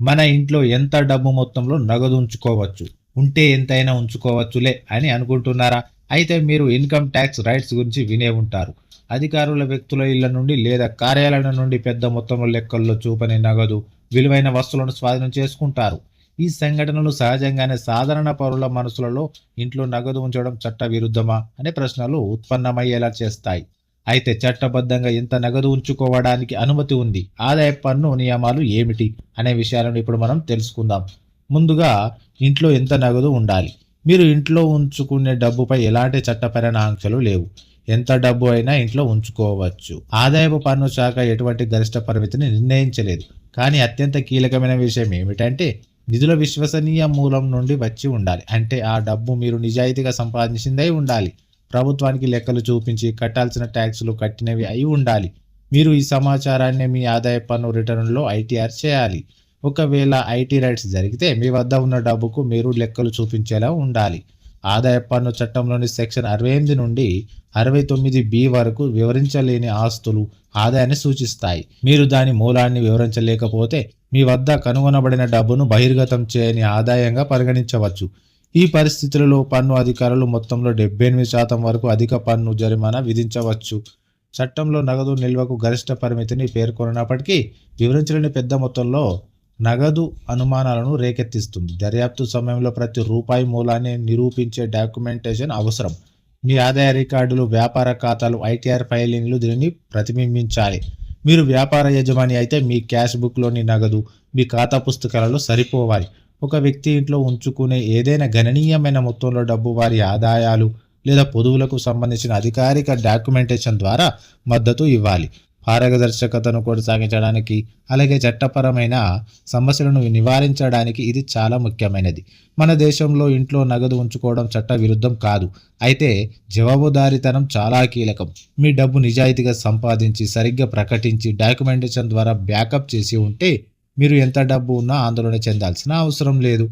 మన ఇంట్లో ఎంత డబ్బు మొత్తంలో నగదు ఉంచుకోవచ్చు? ఉంటే ఎంతైనా ఉంచుకోవచ్చులే అని అనుకుంటున్నారా? అయితే మీరు ఇన్కమ్ ట్యాక్స్ రైట్స్ గురించి వినే ఉంటారు. అధికారుల వ్యక్తుల ఇళ్ళ నుండి లేదా కార్యాలయం నుండి పెద్ద మొత్తంలో లెక్కల్లో చూపని నగదు విలువైన వస్తువులను స్వాధీనం చేసుకుంటారు. ఈ సంఘటనలు సహజంగానే సాధారణ పౌరుల మనసులలో ఇంట్లో నగదు ఉంచడం చట్ట విరుద్ధమా అనే ప్రశ్నలు ఉత్పన్నమయ్యేలా చేస్తాయి. అయితే చట్టబద్ధంగా ఎంత నగదు ఉంచుకోవడానికి అనుమతి ఉంది. ఆదాయ పన్ను నియమాలు ఏమిటి అనే విషయాలను ఇప్పుడు మనం తెలుసుకుందాం. ముందుగా ఇంట్లో ఎంత నగదు ఉండాలి? మీరు ఇంట్లో ఉంచుకునే డబ్బుపై ఎలాంటి చట్టపరమైన ఆంక్షలు లేవు. ఎంత డబ్బు అయినా ఇంట్లో ఉంచుకోవచ్చు. ఆదాయపు పన్ను శాఖ ఎటువంటి గరిష్ట పరిమితిని నిర్ణయించలేదు. కానీ అత్యంత కీలకమైన విషయం ఏమిటంటే నిధుల విశ్వసనీయ మూలం నుండి వచ్చి ఉండాలి. అంటే ఆ డబ్బు మీరు నిజాయితీగా సంపాదించిందై ఉండాలి. ప్రభుత్వానికి లెక్కలు చూపించి కట్టాల్సిన ట్యాక్సులు కట్టినవి అయి ఉండాలి. మీరు ఈ సమాచారాన్ని మీ ఆదాయ పన్ను రిటర్న్లో ఐటీఆర్ చేయాలి. ఒకవేళ ఐటీ రైట్స్ జరిగితే మీ వద్ద ఉన్న డబ్బుకు మీరు లెక్కలు చూపించేలా ఉండాలి. ఆదాయ పన్ను చట్టంలోని సెక్షన్ అరవై ఎనిమిది నుండి అరవై తొమ్మిది బి వరకు వివరించలేని ఆస్తులు ఆదాయాన్ని సూచిస్తాయి. మీరు దాని మూలాన్ని వివరించలేకపోతే మీ వద్ద కనుగొనబడిన డబ్బును బహిర్గతం చేయని ఆదాయంగా పరిగణించవచ్చు. ఈ పరిస్థితులలో పన్ను అధికారులు మొత్తంలో డెబ్బై ఎనిమిది శాతం వరకు అధిక పన్ను జరిమానా విధించవచ్చు. చట్టంలో నగదు నిల్వకు గరిష్ట పరిమితిని పేర్కొన్నప్పటికీ వివరించలేని పెద్ద మొత్తంలో నగదు అనుమానాలను రేకెత్తిస్తుంది. దర్యాప్తు సమయంలో ప్రతి రూపాయి మూలాన్ని నిరూపించే డాక్యుమెంటేషన్ అవసరం. మీ ఆదాయ రికార్డులు వ్యాపార ఖాతాలు ఐటీఆర్ ఫైలింగ్లు దీనిని ప్రతిబింబించాలి. మీరు వ్యాపార యజమాని అయితే మీ క్యాష్ బుక్లోని నగదు మీ ఖాతా పుస్తకాలలో సరిపోవాలి. ఒక వ్యక్తి ఇంట్లో ఉంచుకునే ఏదైనా గణనీయమైన మొత్తంలో డబ్బు వారి ఆదాయాలు లేదా పొదువులకు సంబంధించిన అధికారిక డాక్యుమెంటేషన్ ద్వారా మద్దతు ఇవ్వాలి. పారదర్శకతను కొనసాగించడానికి అలాగే చట్టపరమైన సమస్యలను నివారించడానికి ఇది చాలా ముఖ్యమైనది. మన దేశంలో ఇంట్లో నగదు ఉంచుకోవడం చట్ట విరుద్ధం కాదు. అయితే జవాబుదారీతనం చాలా కీలకం. మీ డబ్బు నిజాయితీగా సంపాదించి సరిగ్గా ప్రకటించి డాక్యుమెంటేషన్ ద్వారా బ్యాకప్ చేసి ఉంటే మీరు ఎంత డబ్బు ఉన్నా ఆందోళన చెందాల్సిన అవసరం లేదు.